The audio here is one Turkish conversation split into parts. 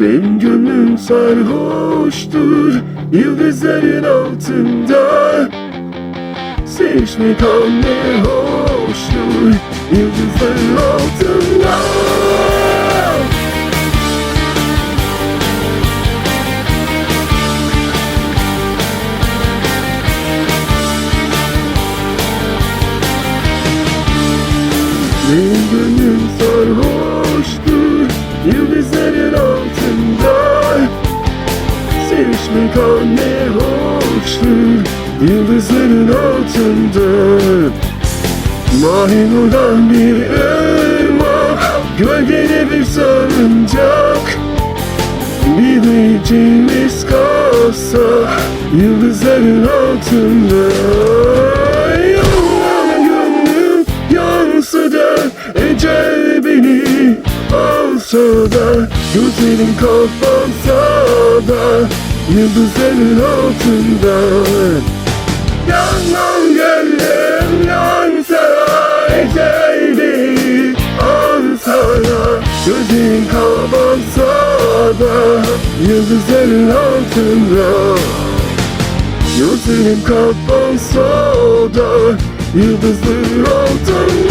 Benim gönlüm sarhoştur Yıldızların altında. Sevişmek ne hoştur Yıldızların altında. Benim gönlüm sarhoştur ne hoştur Yıldızların altında. Mahir olan bir ırmak Gölgede bir salıncak Bir de içimiz kalsa Yıldızların altında. Yalan gönlüm yansa da Ecel beni alsa da Gözlerim kapansa da Yıldızların altında. Yanan gönlüm yansa Ecel alsa da Gözlerim kapansa da Yıldızların altında. Gözlerim kapansa da Yıldızların altında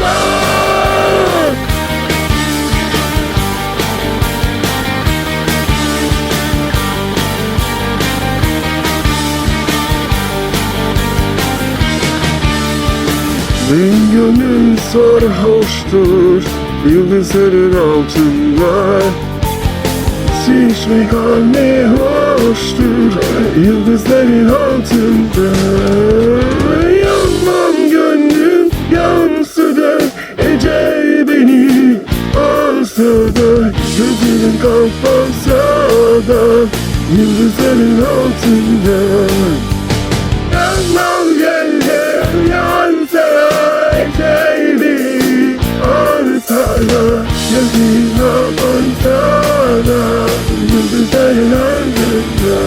Benim gönlüm sarhoştur Yıldızların altında. Şişmek ne hoştur Yıldızların altında? Yanmam gönlüm yansa da Ecel beni alsa da Gözlerim kapansa da Yıldızların altında Kapansa da Yıldızların altında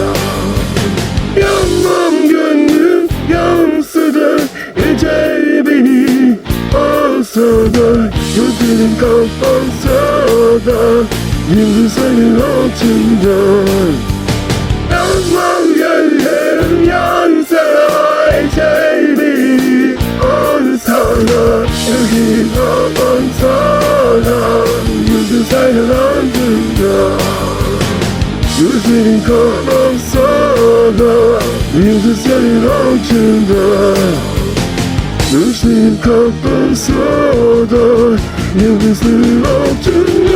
Yanmam gönlüm yansa da Ecel beni alsa da Gözlerim kapansa da Yıldızların altında. Yanmam gönlüm yansa da Ecel beni alsa da Gözlerim kapansa Yıldızların altında Gözlerin kapansa da Yıldızların altında Gözlerin kapansa da Yıldızların altında